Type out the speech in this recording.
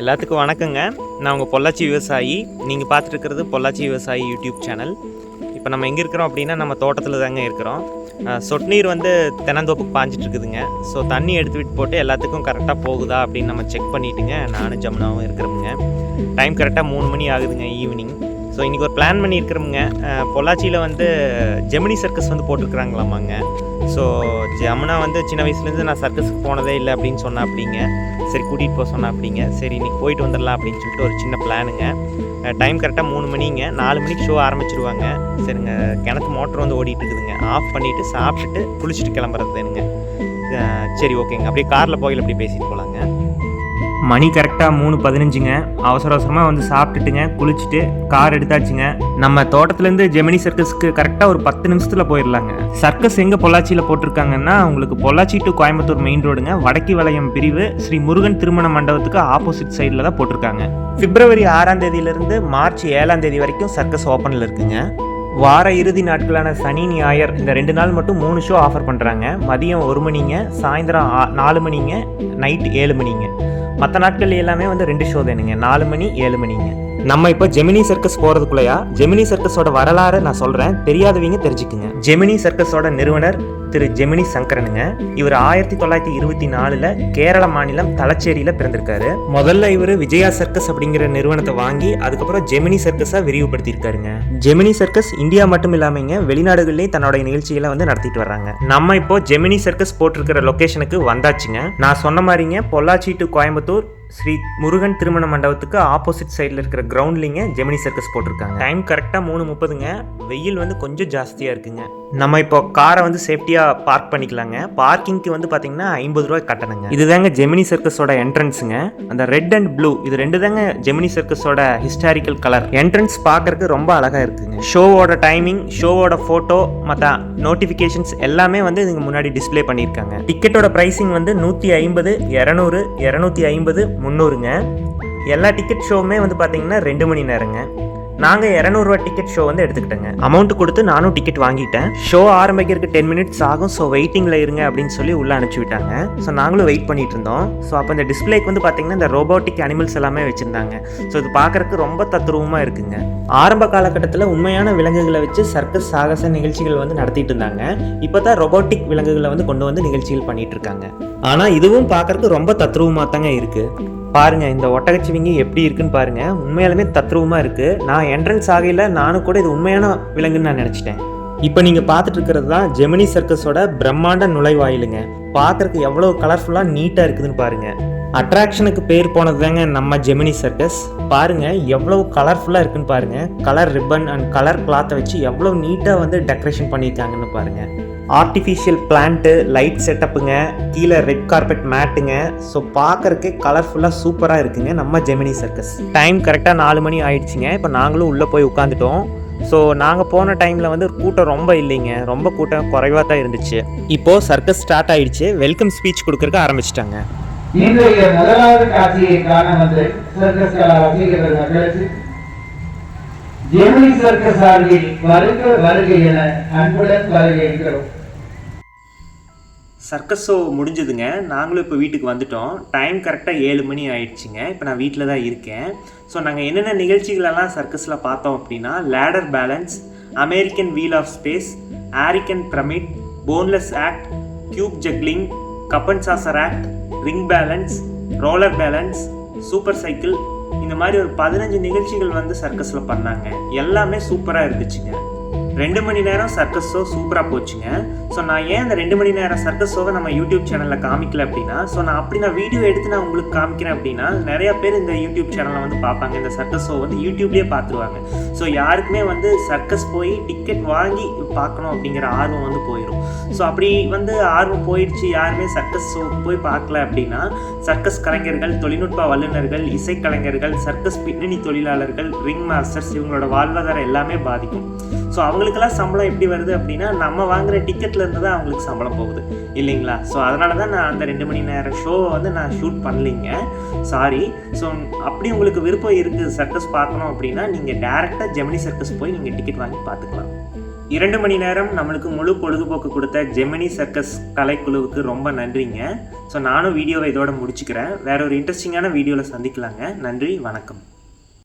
எல்லாத்துக்கும் வணக்கங்க. நான் உங்கள் பொள்ளாச்சி விவசாயி. நீங்கள் பார்த்துட்டு பொள்ளாச்சி விவசாயி யூடியூப் சேனல். இப்போ நம்ம எங்கே இருக்கிறோம் அப்படின்னா நம்ம தோட்டத்தில் தாங்க இருக்கிறோம். சொட்டு நீர் வந்து தென்னந்தோப்புக்கு பாஞ்சிட்டு இருக்குதுங்க ஸோ தண்ணி எடுத்து விட்டு போட்டு எல்லாத்துக்கும் கரெக்டாக போகுதா அப்படின்னு நம்ம செக் பண்ணிட்டுங்க. நானும் ஜமுனாவும் இருக்கிறோமுங்க. டைம் கரெக்டாக மூணு மணி ஆகுதுங்க ஈவினிங். ஸோ இன்றைக்கி ஒரு பிளான் பண்ணியிருக்கிறோமுங்க. பொள்ளாச்சியில் வந்து ஜெமினி சர்க்கஸ் வந்து போட்டிருக்கிறாங்களாமாங்க. ஸோ ஜமுனா வந்து சின்ன வயசுலேருந்து நான் சர்க்கஸுக்கு போனதே இல்லை அப்படின்னு சொன்னா அப்படிங்க சரி கூட்டிகிட்டு போக சொன்னா அப்படிங்க சரி இன்னைக்கு போயிட்டு வந்துடலாம் அப்படின்னு சொல்லிட்டு ஒரு சின்ன பிளானுங்க டைம் கரெக்டாக மூணு மணிங்க. நாலு மணிக்கு ஷோ ஆரம்பிச்சிருவாங்க. சரிங்க கிணத்து மோட்டர் வந்து ஓடிட்டு இருக்குதுங்க. ஆஃப் பண்ணிவிட்டு சாப்பிட்டுட்டு குளிச்சுட்டு கிளம்புறது தானுங்க சரி ஓகேங்க அப்படியே காரில் போயில் அப்படியே பேசிட்டு போகலாங்க மணி கரெக்டாக மூணு பதினஞ்சுங்க. அவசர அவசரமாக வந்து சாப்பிட்டுட்டுங்க குளிச்சுட்டு கார் எடுத்தாச்சுங்க. நம்ம தோட்டத்துலேருந்து ஜெமினி சர்க்கஸ்க்கு கரெக்டாக ஒரு பத்து நிமிஷத்தில் போயிடலாங்க சர்க்கஸ் எங்கே பொள்ளாச்சியில் போட்டிருக்காங்கன்னா உங்களுக்கு பொள்ளாச்சி டு கோயம்புத்தூர் மெயின் ரோடுங்க வடக்கி வளையம் பிரிவு ஸ்ரீ முருகன் திருமண மண்டபத்துக்கு ஆப்போசிட் சைடில் தான் போட்டிருக்காங்க. பிப்ரவரி ஆறாம் தேதியிலிருந்து மார்ச் ஏழாம் தேதி வரைக்கும் சர்க்கஸ் ஓப்பனில் இருக்குங்க. வார இறுதி நாட்களான சனி ஞாயர் இந்த ரெண்டு நாள் மட்டும் மூணு ஷோ ஆஃபர் பண்ணுறாங்க மதியம் ஒரு மணிங்க சாயந்தரம் ஆ- நாலு மணிங்க நைட் ஏழு மணிங்க. மற்ற நாட்கள் எல்லாமே வந்து ரெண்டு ஷோ தானுங்க. நாலு மணி ஏழு மணிங்க. நம்ம இப்போ ஜெமினி சர்க்கஸ் போகிறதுக்குள்ளயா ஜெமினி சர்க்கஸோட வரலாறு நான் சொல்கிறேன் தெரியாதவங்க தெரிஞ்சுக்குங்க. ஜெமினி சர்க்கஸோட நிறுவனர் திரு ஜெமினி சங்கரனுங்க. இவர் ஆயிரத்தி தொள்ளாயிரத்தி இருபத்தி நாலில் கேரள மாநிலம் தலச்சேரியில் பிறந்திருக்காரு. முதல்ல இவர் விஜயா சர்க்கஸ் அப்படிங்கிற நிறுவனத்தை வாங்கி அதுக்கப்புறம் ஜெமினி சர்க்கஸாக விரிவுபடுத்தியிருக்காருங்க. ஜெமினி சர்க்கஸ் இந்தியா மட்டும் இல்லாமங்க வெளிநாடுகள்லயும் தன்னோட நிகழ்ச்சிகளை வந்து நடத்திட்டு வர்றாங்க. நம்ம இப்போ ஜெமினி சர்க்கஸ் போட்டிருக்கிற லொக்கேஷனுக்கு வந்தாச்சுங்க. நான் சொன்ன மாதிரிங்க பொள்ளாச்சி டு கோயம்புத்தூர் ஸ்ரீ முருகன் திருமண மண்டபத்துக்கு ஆப்போசிட் சைடில் இருக்கிற கிரவுண்ட்லிங்க ஜெமினி சர்க்கஸ் போட்டிருக்காங்க. டைம் கரெக்டாக மூணு முப்பதுங்க. வெயில் வந்து கொஞ்சம் ஜாஸ்தியாக இருக்குங்க. நம்ம இப்போ காரை வந்து சேஃப்டியாக பார்க் பண்ணிக்கலாங்க. பார்க்கிங்க்கு வந்து பார்த்தீங்கன்னா ஐம்பது ரூபாய் கட்டணுங்க. இதுதாங்க ஜெமினி சர்க்கஸோட என்ட்ரன்ஸுங்க அந்த ரெட் அண்ட் ப்ளூ இது ரெண்டு தாங்க ஜெமினி சர்க்கஸோட ஹிஸ்டாரிக்கல் கலர் என்ட்ரன்ஸ் பார்க்கறதுக்கு ரொம்ப அழகாக இருக்குங்க. ஷோவோட டைமிங் ஷோவோட ஃபோட்டோ மற்ற நோட்டிஃபிகேஷன்ஸ் எல்லாமே வந்து இதுக்கு முன்னாடி டிஸ்ப்ளே பண்ணியிருக்காங்க. டிக்கெட்டோட ப்ரைஸிங் வந்து நூற்றி ஐம்பது இரநூறு இரநூத்தி ஐம்பது முந்நூறுங்க. எல்லா டிக்கெட் ஷோவுமே வந்து பார்த்தீங்கன்னா ரெண்டு மணி நேரங்க. நாங்கள் இரநூறுவா டிக்கெட் ஷோ வந்து எடுத்துக்கிட்டேங்க. அமௌண்ட் கொடுத்து நானும் டிக்கெட் வாங்கிட்டேன். ஷோ ஆரம்பிக்கிறதுக்கு டென் மினிட்ஸ் ஆகும். ஸோ வெயிட்டிங்கில் இருங்க அப்படின்னு சொல்லி உள்ளே அனுப்பிச்சி விட்டாங்க. ஸோ நாங்களும் வெயிட் பண்ணிட்டு இருந்தோம். ஸோ அப்போ இந்த டிஸ்பிளேக்கு வந்து பார்த்தீங்கன்னா இந்த ரோபோட்டிக் அனிமல்ஸ் எல்லாமே வச்சுருந்தாங்க. ஸோ இது பார்க்கறதுக்கு ரொம்ப தத்ரூபமாக இருக்குங்க. ஆரம்ப காலகட்டத்தில் உண்மையான விலங்குகளை வச்சு சர்க்கஸ் சாகச நிகழ்ச்சிகள் வந்து நடத்திட்டு இருந்தாங்க. இப்போ தான் ரொபோட்டிக் விலங்குகளை வந்து கொண்டு வந்து நிகழ்ச்சிகள் பண்ணிட்டு இருக்காங்க. ஆனால் இதுவும் பார்க்கறதுக்கு ரொம்ப தத்ரூபமாக தாங்க இருக்குது பாருங்க இந்த ஒட்டகச்சிவிங்கி எப்படி இருக்குன்னு பாருங்க. உண்மையாலுமே தத்ரூபமாக இருக்கு. நான் என்ட்ரன்ஸ் ஆகையில் நானும் கூட இது உண்மையான விலங்குன்னு நான் நினச்சிட்டேன். இப்போ நீங்கள் பார்த்துட்டு இருக்கிறது தான் ஜெமினி சர்க்கஸோட பிரம்மாண்ட நுழைவாயிலுங்க. பார்க்கறதுக்கு எவ்வளோ கலர்ஃபுல்லாக நீட்டாக இருக்குதுன்னு பாருங்கள் அட்ராக்ஷனுக்கு பேர் போனது தாங்க நம்ம ஜெமினி சர்க்கஸ். பாருங்கள் எவ்வளோ கலர்ஃபுல்லாக இருக்குன்னு பாருங்கள் கலர் ரிப்பன் அண்ட் கலர் கிளாத்தை வச்சு எவ்வளோ நீட்டாக வந்து டெக்கரேஷன் பண்ணியிருக்காங்கன்னு பாருங்கள் ஆர்டிஃபிஷியல் பிளான்ட்டு லைட் செட்டப்புங்க கீழே ரெட் கார்பெட் மேட்டுங்க ஸோ பார்க்குறக்கே கலர்ஃபுல்லாக சூப்பராக இருக்குங்க நம்ம ஜெமினி சர்க்கஸ். டைம் கரெக்டாக நாலு மணி ஆயிடுச்சுங்க. இப்போ நாங்களும் உள்ளே போய் உட்காந்துட்டோம் ஸோ நாங்கள் போன டைமில் வந்து கூட்டம் ரொம்ப இல்லைங்க. ரொம்ப கூட்டம் குறைவாக தான் இருந்துச்சு. இப்போது சர்க்கஸ் ஸ்டார்ட் ஆயிடுச்சு. வெல்கம் ஸ்பீச் கொடுக்கறக்கு ஆரம்பிச்சிட்டாங்க. இன்றைய முதலாவது காட்சியை காண வந்த சர்க்கஸ் கலா ரசிகர்கள் மக்களுக்கு ஜெமினி சர்க்கஸ் சார்பில் வருக வருகை என அன்புடன் வரவேற்கிறோம் சர்க்கஸ் ஷோ முடிஞ்சதுங்க. நாங்களும் இப்போ வீட்டுக்கு வந்துட்டோம். டைம் கரெக்டாக ஏழு மணி ஆயிடுச்சுங்க. இப்போ நான் வீட்டில் தான் இருக்கேன். ஸோ நாங்கள் என்னென்ன நிகழ்ச்சிகளெல்லாம் சர்க்கஸில் பார்த்தோம் அப்படின்னா ladder balance American wheel of space African pyramid boneless act cube juggling cup and saucer act ring balance roller balance super cycle இந்த மாதிரி ஒரு பதினஞ்சு நிகழ்ச்சிகள் வந்து சர்க்கஸில் பண்ணாங்க. எல்லாமே சூப்பராக இருந்துச்சுங்க. ரெண்டு மணி நேரம் சர்க்கஸ் ஷோ சூப்பராக போச்சுங்க. ஸோ நான் ஏன் அந்த ரெண்டு மணி நேரம் சர்க்கஸ் ஷோவை நம்ம யூடியூப் சேனலில் காமிக்கல அப்படின்னா ஸோ நான் அப்படி நான் வீடியோ எடுத்து நான் உங்களுக்கு காமிக்கிறேன் அப்படின்னா நிறையா பேர் இந்த யூடியூப் சேனலை வந்து பார்ப்பாங்க. இந்த சர்க்கஸ் ஷோ வந்து யூடியூப்லேயே பார்த்துருவாங்க. ஸோ யாருக்குமே வந்து சர்க்கஸ் போய் டிக்கெட் வாங்கி பார்க்கணும் அப்படிங்கிற ஆர்வம் வந்து போயிடும் ஸோ அப்படி வந்து ஆர்வம் போயிடுச்சு. யாருமே சர்க்கஸ் ஷோ போய் பார்க்கல அப்படின்னா சர்க்கஸ் கலைஞர்கள் தொழில்நுட்ப வல்லுநர்கள் இசைக்கலைஞர்கள் சர்க்கஸ் பின்னணி தொழிலாளர்கள் ரிங் மாஸ்டர்ஸ் இவங்களோட வாழ்வாதாரம் எல்லாமே பாதிக்கும். ஸோ அவங்களுக்கெல்லாம் சம்பளம் எப்படி வருது அப்படின்னா நம்ம வாங்குற டிக்கெட்ல இருந்து தான் அவங்களுக்கு சம்பளம் போகுது. இல்லைங்களா? ஸோ அதனால தான் நான் அந்த ரெண்டு மணி நேரம் ஷோவை வந்து நான் ஷூட் பண்ணலைங்க. சாரி ஸோ அப்படி உங்களுக்கு விருப்பம் இருக்குது சர்க்கஸ் பார்க்கணும் அப்படின்னா நீங்கள் டேரெக்டாக ஜெமினி சர்க்கஸ் போய் நீங்கள் டிக்கெட் வாங்கி பார்த்துக்கலாம். இரண்டு மணி நேரம் நம்மளுக்கு முழு பொழுதுபோக்கு கொடுத்த ஜெமினி சர்க்கஸ் கலைக்குழுவுக்கு ரொம்ப நன்றிங்க. ஸோ நானும் வீடியோவை இதோட முடிச்சுக்கிறேன். வேற ஒரு இன்ட்ரெஸ்டிங்கான வீடியோவில் சந்திக்கலாங்க. நன்றி வணக்கம்.